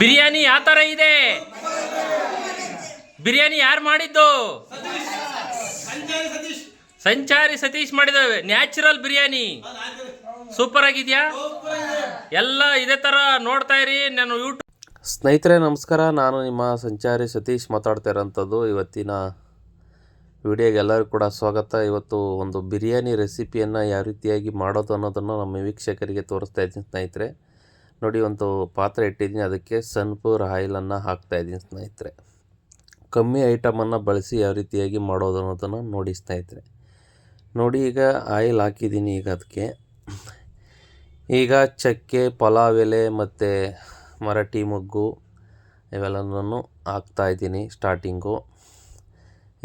ಬಿರಿಯಾನಿ ಯಾವ ಥರ ಇದೆ? ಬಿರಿಯಾನಿ ಯಾರು ಮಾಡಿದ್ದು? ಸಂಚಾರಿ ಸತೀಶ್ ಮಾಡಿದಾವೆ ನ್ಯಾಚುರಲ್ ಬಿರಿಯಾನಿ. ಸೂಪರ್ ಆಗಿದ್ಯಾ? ಎಲ್ಲ ಇದೇ ಥರ ನೋಡ್ತಾ ಇರಿ. ನಾನು ಯೂಟ್ಯೂಬ್ ಸ್ನೇಹಿತರೆ, ನಮಸ್ಕಾರ. ನಾನು ನಿಮ್ಮ ಸಂಚಾರಿ ಸತೀಶ್ ಮಾತಾಡ್ತಾ ಇರೋಂಥದ್ದು. ಇವತ್ತಿನ ವಿಡಿಯೋಗೆ ಎಲ್ಲರಿಗೂ ಕೂಡ ಸ್ವಾಗತ. ಇವತ್ತು ಒಂದು ಬಿರಿಯಾನಿ ರೆಸಿಪಿಯನ್ನು ಯಾವ ರೀತಿಯಾಗಿ ಮಾಡೋದು ಅನ್ನೋದನ್ನು ನಮ್ಮ ವೀಕ್ಷಕರಿಗೆ ತೋರಿಸ್ತಾ ಇದ್ದೀನಿ ಸ್ನೇಹಿತರೆ. ನೋಡಿ, ಒಂದು ಪಾತ್ರೆ ಇಟ್ಟಿದ್ದೀನಿ. ಅದಕ್ಕೆ ಸನ್ಪೂರ್ ಆಯಿಲನ್ನು ಹಾಕ್ತಾ ಇದ್ದೀನಿ ಸ್ನೇಹಿತರೆ. ಕಮ್ಮಿ ಐಟಮನ್ನು ಬಳಸಿ ಯಾವ ರೀತಿಯಾಗಿ ಮಾಡೋದು ಅನ್ನೋದನ್ನು ನೋಡಿ ಸ್ನೇಹಿತರೆ. ನೋಡಿ, ಈಗ ಆಯಿಲ್ ಹಾಕಿದ್ದೀನಿ ಈಗ ಅದಕ್ಕೆ. ಈಗ ಚಕ್ಕೆ, ಪಲಾವ್ ಎಲೆ ಮತ್ತು ಮರಾಠಿ ಮೊಗ್ಗು ಇವೆಲ್ಲನೂ ಹಾಕ್ತಾಯಿದ್ದೀನಿ ಸ್ಟಾರ್ಟಿಂಗು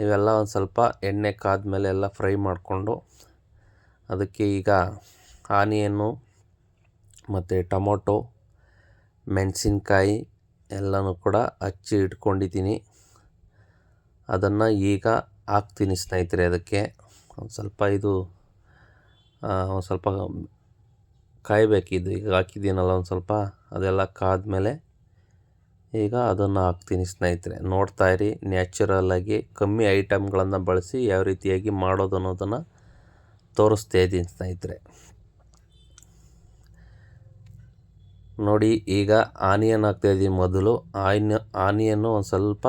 ಇವೆಲ್ಲ ಒಂದು ಸ್ವಲ್ಪ ಎಣ್ಣೆ ಕಾದ ಮೇಲೆ ಎಲ್ಲ ಫ್ರೈ ಮಾಡಿಕೊಂಡು ಅದಕ್ಕೆ ಈಗ ಆನಿಯನ್ನು ಮತ್ತು ಟೊಮೊಟೊ, ಮೆಣಸಿನ್ಕಾಯಿ ಎಲ್ಲನೂ ಕೂಡ ಹಚ್ಚಿ ಇಟ್ಕೊಂಡಿದ್ದೀನಿ. ಅದನ್ನು ಈಗ ಹಾಕ್ತೀನಿ ಸ್ನೇಹಿತರೆ ಅದಕ್ಕೆ. ಒಂದು ಸ್ವಲ್ಪ ಇದು ಒಂದು ಸ್ವಲ್ಪ ಕಾಯಬೇಕಿದ್ದು ಈಗ ಹಾಕಿದ್ದೀನಲ್ಲ ಒಂದು ಸ್ವಲ್ಪ, ಅದೆಲ್ಲ ಕಾದ್ಮೇಲೆ ಈಗ ಅದನ್ನು ಹಾಕ್ತೀನಿ ಸ್ನೇಹಿತರೆ. ನೋಡ್ತಾ ಇರಿ ನ್ಯಾಚುರಲಾಗಿ ಕಮ್ಮಿ ಐಟಮ್ಗಳನ್ನು ಬಳಸಿ ಯಾವ ರೀತಿಯಾಗಿ ಮಾಡೋದು ಅನ್ನೋದನ್ನು ತೋರಿಸ್ತಾ ಇದ್ದೀನಿ ಸ್ನೇಹಿತರೆ. ನೋಡಿ, ಈಗ ಆನಿಯನ್ ಹಾಕ್ತಾಯಿದ್ದೀನಿ ಮೊದಲು. ಆಯ್ನ, ಆನಿಯನ್ನು ಒಂದು ಸ್ವಲ್ಪ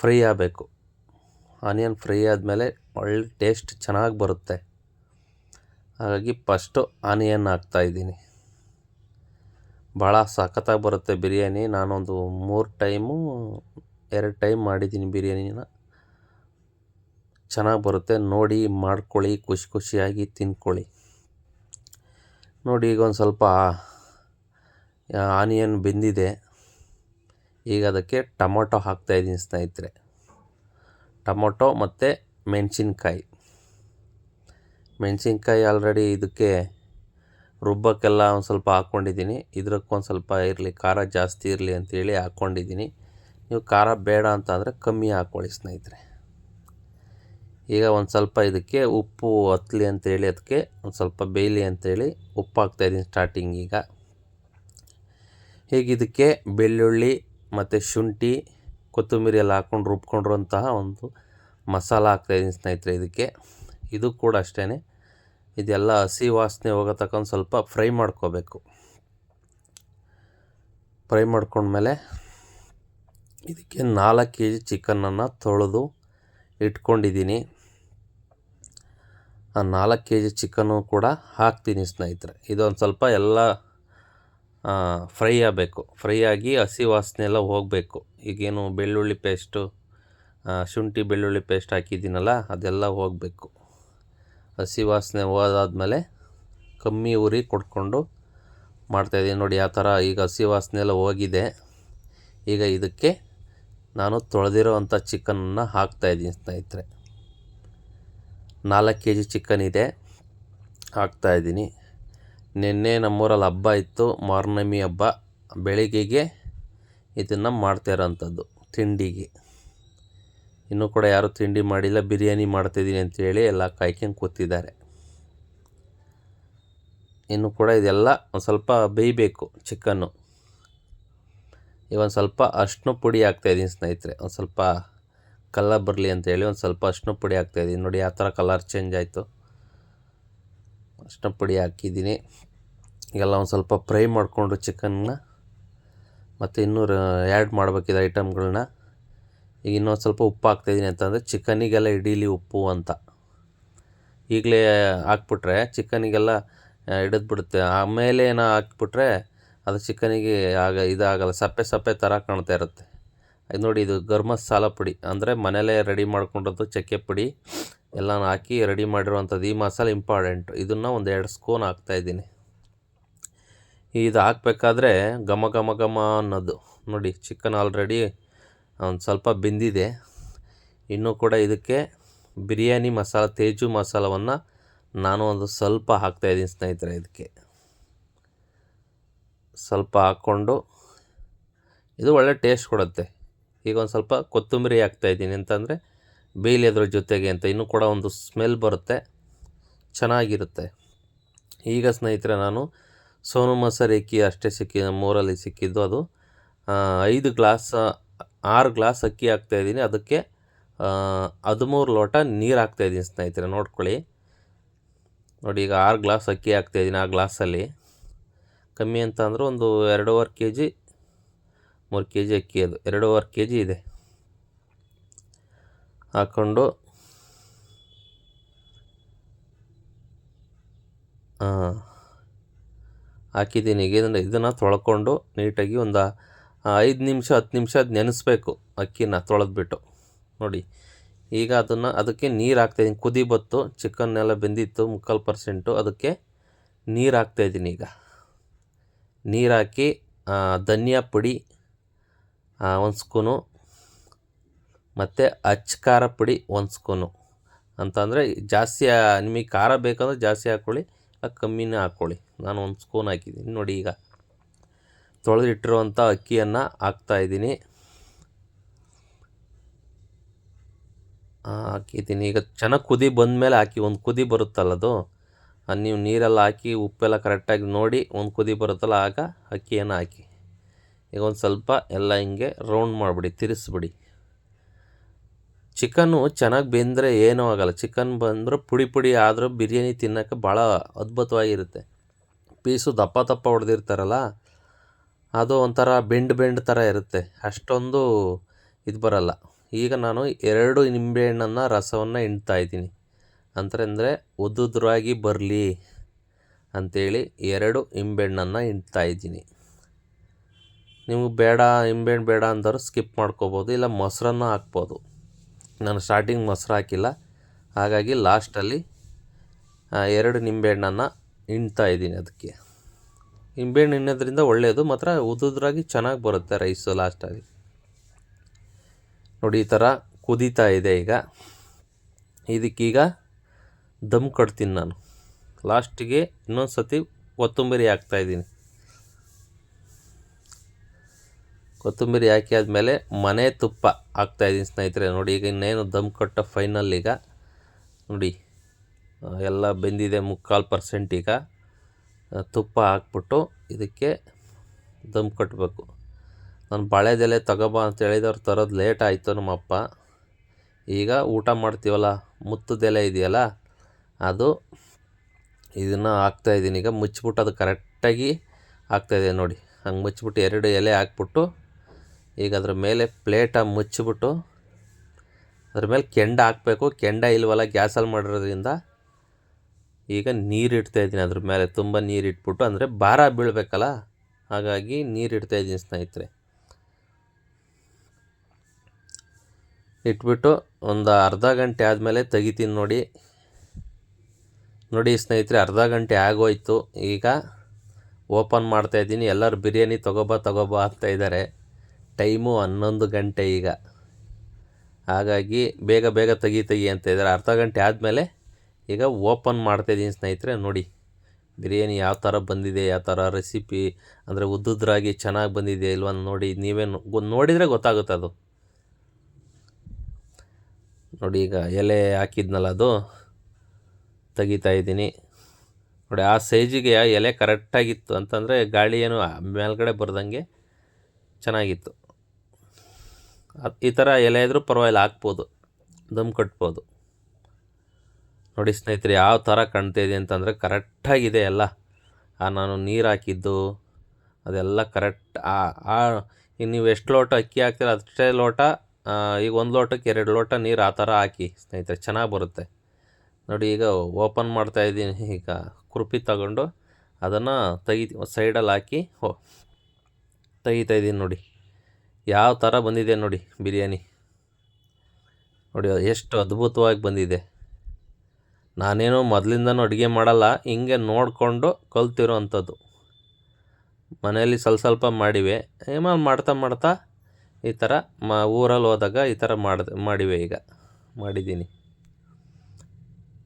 ಫ್ರೈ ಆಗಬೇಕು. ಆನಿಯನ್ ಫ್ರೈ ಆದಮೇಲೆ ಒಳ್ಳೆ ಟೇಸ್ಟ್ ಚೆನ್ನಾಗಿ ಬರುತ್ತೆ. ಹಾಗಾಗಿ ಫಸ್ಟು ಆನಿಯನ್ ಹಾಕ್ತಾಯಿದ್ದೀನಿ ಭಾಳ ಸಖತ್ತಾಗಿ ಬರುತ್ತೆ ಬಿರಿಯಾನಿ. ನಾನೊಂದು ಮೂರು ಟೈಮು, ಎರಡು ಟೈಮ್ ಮಾಡಿದ್ದೀನಿ ಬಿರಿಯಾನಿನ. ಚೆನ್ನಾಗಿ ಬರುತ್ತೆ. ನೋಡಿ, ಮಾಡ್ಕೊಳ್ಳಿ, ಖುಷಿ ಖುಷಿಯಾಗಿ ತಿನ್ಕೊಳ್ಳಿ. ನೋಡಿ, ಈಗ ಒಂದು ಸ್ವಲ್ಪ ಆನಿಯನ್ ಬೆಂದಿದೆ. ಈಗ ಅದಕ್ಕೆ ಟೊಮೊಟೊ ಹಾಕ್ತಾಯಿದ್ದೀನಿ ಸ್ನೇಹಿತರೆ. ಟೊಮೊಟೊ ಮತ್ತು ಮೆಣಸಿನ್ಕಾಯಿ. ಮೆಣಸಿನ್ಕಾಯಿ ಆಲ್ರೆಡಿ ಇದಕ್ಕೆ ರುಬ್ಬಕ್ಕೆಲ್ಲ ಒಂದು ಸ್ವಲ್ಪ ಹಾಕ್ಕೊಂಡಿದ್ದೀನಿ ಇದ್ರಕ್ಕೊಂದು ಸ್ವಲ್ಪ ಇರಲಿ, ಖಾರ ಜಾಸ್ತಿ ಇರಲಿ ಅಂತೇಳಿ ಹಾಕ್ಕೊಂಡಿದ್ದೀನಿ ನೀವು ಖಾರ ಬೇಡ ಅಂತಂದರೆ ಕಮ್ಮಿ ಹಾಕ್ಕೊಳ್ಳಿ ಸ್ನೇಹಿತರೆ. ಈಗ ಒಂದು ಸ್ವಲ್ಪ ಇದಕ್ಕೆ ಉಪ್ಪು ಹತ್ತಲಿ ಅಂತೇಳಿ ಅದಕ್ಕೆ ಒಂದು ಸ್ವಲ್ಪ ಬೇಯಲಿ ಅಂತೇಳಿ ಉಪ್ಪು ಹಾಕ್ತಾಯಿದ್ದೀನಿ ಸ್ಟಾರ್ಟಿಂಗ್ ಈಗ. ಹೀಗೆ ಇದಕ್ಕೆ ಬೆಳ್ಳುಳ್ಳಿ ಮತ್ತು ಶುಂಠಿ, ಕೊತ್ತಂಬರಿ ಎಲ್ಲ ಹಾಕ್ಕೊಂಡು ರುಬ್ಕೊಂಡಿರುವಂತಹ ಒಂದು ಮಸಾಲ ಹಾಕ್ತಾಯಿದ್ದೀನಿ ಸ್ನೇಹಿತರೆ ಇದಕ್ಕೆ. ಇದು ಕೂಡ ಅಷ್ಟೇ ಇದೆಲ್ಲ ಹಸಿ ವಾಸನೆ ಹೋಗೋ ಸ್ವಲ್ಪ ಫ್ರೈ ಮಾಡ್ಕೋಬೇಕು. ಫ್ರೈ ಮಾಡ್ಕೊಂಡ್ಮೇಲೆ ಇದಕ್ಕೆ ನಾಲ್ಕು ಕೆ ಜಿ ಚಿಕನನ್ನು ತೊಳೆದು ಇಟ್ಕೊಂಡಿದ್ದೀನಿ. ಆ ನಾಲ್ಕು ಕೆ ಜಿ ಚಿಕನ್ನು ಕೂಡ ಹಾಕ್ತೀನಿ ಸ್ನೇಹಿತರೆ. ಇದೊಂದು ಸ್ವಲ್ಪ ಎಲ್ಲ ಫ್ರೈ ಆಗಬೇಕು. ಫ್ರೈ ಆಗಿ ಹಸಿ ವಾಸನೆ ಎಲ್ಲ ಹೋಗಬೇಕು. ಈಗೇನು ಬೆಳ್ಳುಳ್ಳಿ ಪೇಸ್ಟು ಶುಂಠಿ ಬೆಳ್ಳುಳ್ಳಿ ಪೇಸ್ಟ್ ಹಾಕಿದ್ದೀನಲ್ಲ, ಅದೆಲ್ಲ ಹೋಗಬೇಕು. ಹಸಿ ವಾಸನೆ ಹೋದಾದ್ಮೇಲೆ ಕಮ್ಮಿ ಉರಿ ಕೊಟ್ಕೊಂಡು ಮಾಡ್ತಾಯಿದ್ದೀನಿ ನೋಡಿ ಯಾವ ಥರ ಈಗ ಹಸಿ ವಾಸನೆ ಎಲ್ಲ ಹೋಗಿದೆ. ಈಗ ಇದಕ್ಕೆ ನಾನು ತೊಳೆದಿರೋ ಅಂಥ ಚಿಕನನ್ನು ಹಾಕ್ತಾಯಿದ್ದೀನಿ ಸ್ನೇಹಿತರೆ. ನಾಲ್ಕು ಕೆ ಜಿ ಚಿಕನ್ ಇದೆ. ಹಾಕ್ತಾಯಿದ್ದೀನಿ ನಿನ್ನೆ ನಮ್ಮೂರಲ್ಲಿ ಹಬ್ಬ ಇತ್ತು, ಮಾರ್ನಮಿ ಹಬ್ಬ. ಬೆಳಿಗ್ಗೆಗೆ ಇದನ್ನು ಮಾಡ್ತಾ ಇರೋಂಥದ್ದು, ತಿಂಡಿಗೆ. ಇನ್ನೂ ಕೂಡ ಯಾರೂ ತಿಂಡಿ ಮಾಡಿಲ್ಲ, ಬಿರಿಯಾನಿ ಮಾಡ್ತಿದ್ದೀನಿ ಅಂತೇಳಿ ಎಲ್ಲ ಕಾಯ್ಕೊಂಡು ಕೂತಿದ್ದಾರೆ. ಇನ್ನು ಕೂಡ ಇದೆಲ್ಲ ಒಂದು ಸ್ವಲ್ಪ ಬೇಯಬೇಕು, ಚಿಕನ್ನು. ಒಂದು ಸ್ವಲ್ಪ ಅರ್ಶಿನ ಪುಡಿ ಹಾಕ್ತಾಯಿದ್ದೀನಿ ಸ್ನೇಹಿತರೆ, ಒಂದು ಸ್ವಲ್ಪ ಕಲರ್ ಬರಲಿ ಅಂತೇಳಿ ಒಂದು ಸ್ವಲ್ಪ ಅರ್ಶಿನ ಪುಡಿ ಹಾಕ್ತಾಯಿದ್ದೀನಿ ನೋಡಿ, ಆ ಥರ ಕಲರ್ ಚೇಂಜ್ ಆಯಿತು. ಅರ್ಶಿನ ಪುಡಿ ಹಾಕಿದ್ದೀನಿ. ಈಗೆಲ್ಲ ಒಂದು ಸ್ವಲ್ಪ ಫ್ರೈ ಮಾಡಿಕೊಂಡು ಚಿಕನ್ನ ಮತ್ತು ಇನ್ನೂ ಆ್ಯಡ್ ಮಾಡಬೇಕಿದೆ ಐಟಮ್ಗಳನ್ನ. ಈಗ ಇನ್ನೊಂದು ಸ್ವಲ್ಪ ಉಪ್ಪು ಹಾಕ್ತಾಯಿದ್ದೀನಿ ಅಂತಂದರೆ ಚಿಕನಿಗೆಲ್ಲ ಇಡೀಲಿ ಉಪ್ಪು ಅಂತ. ಈಗಲೇ ಹಾಕ್ಬಿಟ್ರೆ ಚಿಕನಿಗೆಲ್ಲ ಹಿಡಿದ್ಬಿಡುತ್ತೆ. ಆಮೇಲೆ ಏನೋ ಹಾಕ್ಬಿಟ್ರೆ ಅದು ಚಿಕನಿಗೆ ಆಗ ಇದಾಗಲ್ಲ, ಸಪ್ಪೆ ಸಪ್ಪೆ ಥರ ಕಾಣ್ತಾ ಇರುತ್ತೆ. ಇದು ನೋಡಿ, ಇದು ಗರ್ಮ ಮಸಾಲ ಪುಡಿ. ಅಂದರೆ ಮನೇಲೇ ರೆಡಿ ಮಾಡ್ಕೊಂಡದ್ದು ಚಕ್ಕೆ ಪುಡಿ. ಎಲ್ಲನೂ ಹಾಕಿ ರೆಡಿ ಮಾಡಿರುವಂಥದ್ದು ಈ ಮಸಾಲೆ ಇಂಪಾರ್ಟೆಂಟ್. ಇದನ್ನು ಒಂದು ಎರಡು ಸ್ಪೂನ್ ಹಾಕ್ತಾಯಿದ್ದೀನಿ ಇದು ಹಾಕ್ಬೇಕಾದ್ರೆ ಘಮ ಘಮ ಘಮ ಅನ್ನೋದು. ನೋಡಿ ಚಿಕನ್ ಆಲ್ರೆಡಿ ಒಂದು ಸ್ವಲ್ಪ ಬೆಂದಿದೆ. ಇನ್ನೂ ಕೂಡ ಇದಕ್ಕೆ ಬಿರಿಯಾನಿ ಮಸಾಲ, ತೇಜು ಮಸಾಲವನ್ನು ನಾನು ಒಂದು ಸ್ವಲ್ಪ ಹಾಕ್ತಾಯಿದ್ದೀನಿ ಸ್ನೇಹಿತರೆ ಇದಕ್ಕೆ. ಸ್ವಲ್ಪ ಹಾಕ್ಕೊಂಡು ಇದು ಒಳ್ಳೆ ಟೇಸ್ಟ್ ಕೊಡುತ್ತೆ. ಈಗ ಒಂದು ಸ್ವಲ್ಪ ಕೊತ್ತಂಬರಿ ಹಾಕ್ತಾಯಿದ್ದೀನಿ ಅಂತಂದರೆ ಬೇಯಲಿ ಅದರ ಜೊತೆಗೆ ಅಂತ. ಇನ್ನೂ ಕೂಡ ಒಂದು ಸ್ಮೆಲ್ ಬರುತ್ತೆ. ಚೆನ್ನಾಗಿರುತ್ತೆ. ಈಗ ಸ್ನೇಹಿತರೆ ನಾನು ಸೋನು ಅಕ್ಕಿ ಅಷ್ಟೇ ಸಿಕ್ಕಿ ನಮ್ಮೂರಲ್ಲಿ ಸಿಕ್ಕಿದ್ದು ಅದು. ಐದು ಗ್ಲಾಸ್, ಆರು ಗ್ಲಾಸ್ ಅಕ್ಕಿ ಹಾಕ್ತಾಯಿದ್ದೀನಿ ಅದಕ್ಕೆ ಹದಿಮೂರು ಲೋಟ ನೀರು ಹಾಕ್ತಾಯಿದ್ದೀನಿ ಸ್ನೇಹಿತರೆ, ನೋಡ್ಕೊಳ್ಳಿ. ನೋಡಿ, ಈಗ ಆರು ಗ್ಲಾಸ್ ಅಕ್ಕಿ ಹಾಕ್ತಾಯಿದ್ದೀನಿ ಆ ಗ್ಲಾಸಲ್ಲಿ. ಕಮ್ಮಿ ಅಂತ ಅಂದ್ರೆ ಒಂದು ಎರಡೂವರೆ ಕೆ ಜಿ ಮೂರು ಕೆ ಜಿ ಅಕ್ಕಿ ಅದು, ಎರಡೂವರೆ ಕೆ ಜಿ ಇದೆ. ಹಾಕ್ಕೊಂಡು ಹಾಂ ಹಾಕಿದ್ದೀನಿ. ಈಗ ಇದನ್ನು ಇದನ್ನು ತೊಳ್ಕೊಂಡು ನೀಟಾಗಿ ಒಂದು ಐದು ನಿಮಿಷ, ಹತ್ತು ನಿಮಿಷ ಅದು ನೆನೆಸ್ಬೇಕು ಅಕ್ಕಿನ ತೊಳೆದ್ಬಿಟ್ಟು. ನೋಡಿ, ಈಗ ಅದನ್ನು, ಅದಕ್ಕೆ ನೀರು ಹಾಕ್ತಾಯಿದ್ದೀನಿ ಕುದಿ ಬತ್ತು, ಚಿಕನ್ನೆಲ್ಲ ಬೆಂದಿತ್ತು, ಮುಕ್ಕಾಲು ಪರ್ಸೆಂಟು. ಅದಕ್ಕೆ ನೀರು ಹಾಕ್ತಾಯಿದ್ದೀನಿ ಈಗ. ನೀರು ಹಾಕಿ ಧನಿಯಾ ಪುಡಿ ಒಂದು ಸ್ಕೂನು ಮತ್ತು ಅಚ್ಚ ಖಾರ ಪುಡಿ ಒಂದು ಸ್ಕೂನು ಅಂತಂದರೆ ಜಾಸ್ತಿ ನಿಮಗೆ ಖಾರ ಬೇಕಂದ್ರೆ ಜಾಸ್ತಿ ಹಾಕ್ಕೊಳ್ಳಿ ಕಮ್ಮಿನೇ ಹಾಕ್ಕೊಳ್ಳಿ ನಾನು ಒಂದು ಸ್ಪೂನ್ ಹಾಕಿದ್ದೀನಿ. ನೋಡಿ ಈಗ ತೊಳೆದಿಟ್ಟಿರುವಂಥ ಅಕ್ಕಿಯನ್ನು ಹಾಕ್ತಾಯಿದ್ದೀನಿ ಹಾಕಿದ್ದೀನಿ. ಈಗ ಚೆನ್ನಾಗಿ ಕುದಿ ಬಂದಮೇಲೆ ಹಾಕಿ, ಒಂದು ಕುದಿ ಬರುತ್ತಲ್ಲ ಅದು ನೀವು ನೀರೆಲ್ಲ ಹಾಕಿ, ಉಪ್ಪೆಲ್ಲ ಕರೆಕ್ಟಾಗಿ ನೋಡಿ, ಒಂದು ಕುದಿ ಬರುತ್ತಲ್ಲ, ಆಗ ಅಕ್ಕಿಯನ್ನು ಹಾಕಿ. ಈಗ ಒಂದು ಸ್ವಲ್ಪ ಎಲ್ಲ ಹಿಂಗೆ ರೌಂಡ್ ಮಾಡಿಬಿಡಿ, ತಿರ್ಸ್ಬಿಡಿ. ಚಿಕನ್ನು ಚೆನ್ನಾಗಿ ಬೆಂದರೆ ಏನೂ ಆಗಲ್ಲ. ಚಿಕನ್ ಬಂದರೂ ಪುಡಿ ಪುಡಿ ಆದರೂ ಬಿರಿಯಾನಿ ತಿನ್ನೋಕ್ಕೆ ಭಾಳ ಅದ್ಭುತವಾಗಿರುತ್ತೆ. ಪೀಸು ದಪ್ಪ ದಪ್ಪ ಹೊಡೆದಿರ್ತಾರಲ್ಲ, ಅದು ಒಂಥರ ಬೆಂಡ್ ಬೆಂಡ್ ಥರ ಇರುತ್ತೆ. ಅಷ್ಟೊಂದು ಇದು ಬರಲ್ಲ. ಈಗ ನಾನು ಎರಡು ನಿಂಬೆಹಣ್ಣನ್ನು ರಸವನ್ನು ಇದ್ದೀನಿ. ಅಂತಂದರೆ ಉದ್ದುದ್ರಾಗಿ ಬರಲಿ ಅಂಥೇಳಿ ಎರಡು ನಿಂಬೆಹಣ್ಣನ್ನು ಇದ್ದೀನಿ. ನಿಮಗೆ ಬೇಡ, ನಿಂಬೆಹಣ್ಣು ಬೇಡ ಅಂದರೂ ಸ್ಕಿಪ್ ಮಾಡ್ಕೋಬೋದು, ಇಲ್ಲ ಮೊಸರನ್ನು ಹಾಕ್ಬೋದು. ನಾನು ಸ್ಟಾರ್ಟಿಂಗ್ ಮೊಸರು ಹಾಕಿಲ್ಲ. ಹಾಗಾಗಿ ಲಾಸ್ಟಲ್ಲಿ ಎರಡು ನಿಂಬೆಹಣ್ಣನ್ನು ಹಿಂಡ್ತಾ ಇದ್ದೀನಿ ಅದಕ್ಕೆ. ನಿಂಬೆಹಣ್ಣು ಹಿಂಡೋದ್ರಿಂದ ಒಳ್ಳೆಯದು ಮಾತ್ರ ಉದುದ್ರಾಗಿ ಚೆನ್ನಾಗಿ ಬರುತ್ತೆ ರೈಸು ಲಾಸ್ಟಾಗಿ ನೋಡಿ, ಈ ಥರ ಕುದೀತಾ ಇದೆ ಈಗ. ಇದಕ್ಕೀಗ ದಮ್ ಕಟ್ತೀನಿ ನಾನು. ಲಾಸ್ಟಿಗೆ ಇನ್ನೊಂದು ಸತಿ ಕೊತ್ತಂಬರಿ ಹಾಕ್ತಾಯಿದ್ದೀನಿ ಕೊತ್ತಂಬರಿ ಹಾಕಿ ಆದಮೇಲೆ ಮನೆ ತುಪ್ಪ ಹಾಕ್ತಾಯಿದ್ದೀನಿ ಸ್ನೇಹಿತರೆ. ನೋಡಿ, ಈಗ ಇನ್ನೇನು ದಮ್ ಕಟ್ಟ ಫೈನಲ್ ಈಗ. ನೋಡಿ ಎಲ್ಲ ಬೆಂದಿದೆ ಮುಕ್ಕಾಲು ಪರ್ಸೆಂಟ್ ಈಗ. ತುಪ್ಪ ಹಾಕ್ಬಿಟ್ಟು ಇದಕ್ಕೆ ದಮ್ ಕಟ್ಟಬೇಕು ನಾನು ಬಾಳೆದೆಲೆ ತಗೋಬಾ ಅಂತ ಹೇಳಿದವ್ರು ತರೋದು ಲೇಟ್ ಆಯಿತು ನಮ್ಮಪ್ಪ. ಈಗ ಊಟ ಮಾಡ್ತೀವಲ್ಲ, ಮುತ್ತದೆಲೆ ಇದೆಯಲ್ಲ, ಅದು ಇದನ್ನು ಹಾಕ್ತಾಯಿದ್ದೀನಿ ಈಗ ಮುಚ್ಚಿಬಿಟ್ಟು ಅದು ಕರೆಕ್ಟಾಗಿ ಆಗ್ತಾಯಿದೆ ನೋಡಿ. ಹಂಗೆ ಮುಚ್ಚಿಬಿಟ್ಟು ಎರಡು ಎಲೆ ಹಾಕ್ಬಿಟ್ಟು ಈಗ ಅದ್ರ ಮೇಲೆ ಪ್ಲೇಟ ಮುಚ್ಚಿಬಿಟ್ಟು ಅದ್ರ ಮೇಲೆ ಕೆಂಡ ಹಾಕಬೇಕು. ಕೆಂಡ ಇಲ್ವಲ್ಲ ಗ್ಯಾಸಲ್ಲಿ ಮಾಡಿರೋದ್ರಿಂದ ಈಗ ನೀರು ಇಡ್ತಾ ಇದ್ದೀನಿ ಅದ್ರ ಮೇಲೆ. ತುಂಬ ನೀರು ಇಟ್ಬಿಟ್ಟು, ಅಂದರೆ ಭಾರ ಬೀಳಬೇಕಲ್ಲ? ಹಾಗಾಗಿ ನೀರು ಇಡ್ತಾ ಇದ್ದೀನಿ ಸ್ನೇಹಿತರೆ. ಇಟ್ಬಿಟ್ಟು ಒಂದು ಅರ್ಧ ಗಂಟೆ ಆದಮೇಲೆ ತೆಗಿತೀನಿ ನೋಡಿ. ನೋಡಿ ಸ್ನೇಹಿತರೆ, ಅರ್ಧ ಗಂಟೆ ಆಗೋಯ್ತು. ಈಗ ಓಪನ್ ಮಾಡ್ತಾ ಇದ್ದೀನಿ. ಎಲ್ಲರೂ ಬಿರಿಯಾನಿ ತಗೋಬಾ ತಗೋಬಾ ಅಂತ ಇದ್ದಾರೆ. ಟೈಮು ಹನ್ನೊಂದು ಗಂಟೆ ಈಗ. ಹಾಗಾಗಿ ಬೇಗ ಬೇಗ ತೆಗಿ ತೆಗಿ ಅಂತ ಇದ್ದಾರೆ. ಅರ್ಧ ಗಂಟೆ ಆದಮೇಲೆ ಈಗ ಓಪನ್ ಮಾಡ್ತಾಯಿದ್ದೀನಿ ಸ್ನೇಹಿತರೆ, ನೋಡಿ. ಬಿರಿಯಾನಿ ಯಾವ ಥರ ಬಂದಿದೆ, ಯಾವ ಥರ ರೆಸಿಪಿ ಅಂದರೆ ಉದ್ದುದ್ರಾಗಿ ಚೆನ್ನಾಗಿ ಬಂದಿದೆ ಇಲ್ವ ನೋಡಿ. ನೀವೇ ನೋಡಿದರೆ ಗೊತ್ತಾಗುತ್ತೆ ಅದು. ನೋಡಿ, ಈಗ ಎಲೆ ಹಾಕಿದ್ನಲ್ಲ ಅದು. ತೆಗಿತಾ ಇದ್ದೀನಿ. ನೋಡಿ, ಆ ಸೈಜಿಗೆ ಎಲೆ ಕರೆಕ್ಟಾಗಿತ್ತು ಅಂತಂದರೆ ಗಾಳಿ ಏನು ಮೇಲ್ಗಡೆ ಬರ್ದಂಗೆ ಚೆನ್ನಾಗಿತ್ತು. ಈ ಥರ ಎಲೆ ಇದ್ದರೂ ಪರವಾಗಿಲ್ಲ, ಹಾಕ್ಬೋದು, ದಮ್ ಕಟ್ಬೋದು. ನೋಡಿ ಸ್ನೇಹಿತರೆ, ಯಾವ ಥರ ಕಾಣ್ತಾ ಇದೆ ಅಂತಂದರೆ ಕರೆಕ್ಟಾಗಿದೆ ಎಲ್ಲ. ಆ, ನಾನು ನೀರು ಹಾಕಿದ್ದು, ಅದೆಲ್ಲ ಕರೆಕ್ಟ್ ಆ ಈಗ ನೀವು ಎಷ್ಟು ಲೋಟ ಅಕ್ಕಿ ಹಾಕ್ತೀರ ಅಷ್ಟೇ ಲೋಟ ಈಗ ಒಂದು ಲೋಟಕ್ಕೆ ಎರಡು ಲೋಟ ನೀರು ಆ ಥರ ಹಾಕಿ, ಸ್ನೇಹಿತರೆ, ಚೆನ್ನಾಗಿ ಬರುತ್ತೆ. ನೋಡಿ ಈಗ ಓಪನ್ ಮಾಡ್ತಾ ಇದ್ದೀನಿ, ಈಗ ಕುರ್ಪಿ ತಗೊಂಡು ಅದನ್ನು ತೆಗಿ ಸೈಡಲ್ಲಿ ಹಾಕಿ, ಹೋ, ತೆಗಿತಾ ಇದ್ದೀನಿ ನೋಡಿ. ಯಾವ ಥರ ಬಂದಿದೆ ನೋಡಿ ಬಿರಿಯಾನಿ. ನೋಡಿ ಎಷ್ಟು ಅದ್ಭುತವಾಗಿ ಬಂದಿದೆ. ನಾನೇನು ಮೊದಲಿಂದನೂ ಅಡುಗೆ ಮಾಡಲ್ಲ, ಹಿಂಗೆ ನೋಡಿಕೊಂಡು ಕಲ್ತಿರೋ ಅಂಥದ್ದು ಮನೆಯಲ್ಲಿ ಸ್ವಲ್ಪ ಸ್ವಲ್ಪ ಮಾಡಿವೆ. ಏಮಲ್ಲಿ ಮಾಡ್ತಾ ಮಾಡ್ತಾ ಈ ಥರ ಮ ಊರಲ್ಲಿ ಹೋದಾಗ ಈ ಥರ ಮಾಡಿದೆ, ಮಾಡಿವೆ ಈಗ. ಮಾಡಿದ್ದೀನಿ.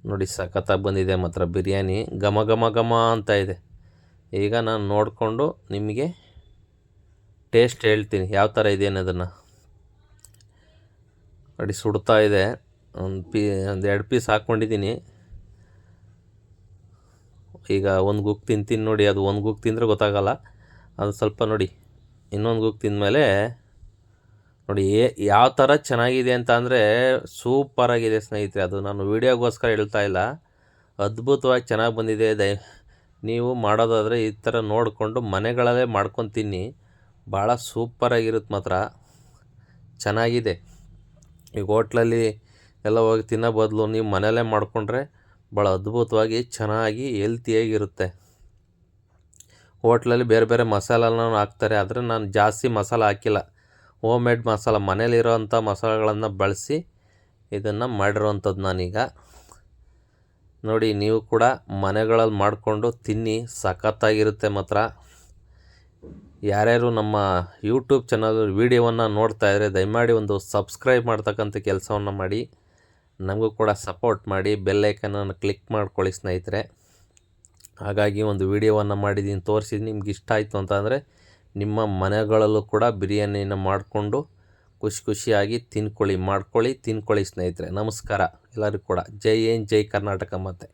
ನೋಡಿ, ಸಖತ್ತಾಗಿ ಬಂದಿದೆ ಮಾತ್ರ ಬಿರಿಯಾನಿ. ಘಮ ಘಮ ಘಮ ಅಂತ ಇದೆ. ಈಗ ನಾನು ನೋಡಿಕೊಂಡು ನಿಮಗೆ ಟೇಸ್ಟ್ ಹೇಳ್ತೀನಿ. ಯಾವ ಥರ ಇದೆ ಅನ್ನೋದನ್ನು. ನೋಡಿ ಸುಡ್ತಾ ಇದೆ. ಒಂದು ಪೀ, ಒಂದು ಎರಡು ಪೀಸ್ ಹಾಕ್ಕೊಂಡಿದ್ದೀನಿ ಈಗ ಒಂದು ಗುಕ್ ತಿಂತೀನಿ ನೋಡಿ. ಅದು ಒಂದು ಗುಕ್ ತಿಂದರೆ ಗೊತ್ತಾಗಲ್ಲ. ಅದು ಸ್ವಲ್ಪ ನೋಡಿ. ಇನ್ನೊಂದು ಗುಕ್ ತಿಂದಮೇಲೆ ನೋಡಿ ಏ- ಯಾವ ಥರ ಚೆನ್ನಾಗಿದೆ ಅಂತ ಅಂದರೆ ಸೂಪರಾಗಿದೆ ಸ್ನೇಹಿತರೆ. ಅದು ನಾನು ವೀಡಿಯೋಗೋಸ್ಕರ ಹೇಳ್ತಾ ಇಲ್ಲ. ಅದ್ಭುತವಾಗಿ ಚೆನ್ನಾಗಿ ಬಂದಿದೆ. ದಯ ನೀವು ಮಾಡೋದಾದರೆ ಈ ಥರ ನೋಡಿಕೊಂಡು ಮನೆಗಳಲ್ಲೇ ಮಾಡ್ಕೊಂಡು ತಿನ್ನಿ. ಭಾಳ ಸೂಪರಾಗಿರುತ್ತೆ ಮಾತ್ರ. ಚೆನ್ನಾಗಿದೆ. ಈಗ ಹೋಟ್ಲಲ್ಲಿ ಎಲ್ಲ ಹೋಗಿ ತಿನ್ನೋ ಬದಲು ನೀವು ಮನೆಯಲ್ಲೇ ಮಾಡಿಕೊಂಡ್ರೆ ಭಾಳ ಅದ್ಭುತವಾಗಿ ಚೆನ್ನಾಗಿ ಹೆಲ್ತಿಯಾಗಿರುತ್ತೆ ಹೋಟ್ಲಲ್ಲಿ ಬೇರೆ ಬೇರೆ ಮಸಾಲನ ಹಾಕ್ತಾರೆ, ಆದರೆ ನಾನು ಜಾಸ್ತಿ ಮಸಾಲ ಹಾಕಿಲ್ಲ. ಹೋಮ್ ಮೇಡ್ ಮಸಾಲ ಮನೇಲಿರೋವಂಥ ಮಸಾಲೆಗಳನ್ನು ಬಳಸಿ ಇದನ್ನು ಮಾಡಿರೋವಂಥದ್ದು ನಾನೀಗ. ನೋಡಿ, ನೀವು ಕೂಡ ಮನೆಗಳಲ್ಲಿ ಮಾಡಿಕೊಂಡು ತಿನ್ನಿ, ಸಖತ್ತಾಗಿರುತ್ತೆ ಮಾತ್ರ. ಯಾರ್ಯಾರು ನಮ್ಮ ಯೂಟ್ಯೂಬ್ ಚಾನಲ್ ವೀಡಿಯೋವನ್ನು ನೋಡ್ತಾ ಇದ್ದರೆ ದಯಮಾಡಿ ಒಂದು ಸಬ್ಸ್ಕ್ರೈಬ್ ಮಾಡ್ತಕ್ಕಂಥ ಕೆಲಸವನ್ನು ಮಾಡಿ. ನಮಗೂ ಕೂಡ ಸಪೋರ್ಟ್ ಮಾಡಿ. ಬೆಲ್ಲೈಕನನ್ನು ಕ್ಲಿಕ್ ಮಾಡ್ಕೊಳ್ಳಿ ಸ್ನೇಹಿತರೆ. ಹಾಗಾಗಿ ಒಂದು ವಿಡಿಯೋವನ್ನು ಮಾಡಿದ್ದೀನಿ ತೋರಿಸಿದ್ದು ನಿಮ್ಗೆ ಇಷ್ಟ ಆಯಿತು ಅಂತಂದರೆ ನಿಮ್ಮ ಮನೆಗಳಲ್ಲೂ ಕೂಡ ಬಿರಿಯಾನಿನ ಮಾಡಿಕೊಂಡು ಖುಷಿ ಖುಷಿಯಾಗಿ ತಿನ್ಕೊಳ್ಳಿ, ಮಾಡ್ಕೊಳ್ಳಿ, ತಿನ್ಕೊಳ್ಳಿ ಸ್ನೇಹಿತರೆ. ನಮಸ್ಕಾರ. ಎಲ್ಲರಿಗೂ ಕೂಡ. ಜೈ ಏನ್ ಜೈ ಕರ್ನಾಟಕ ಮತ್ತೆ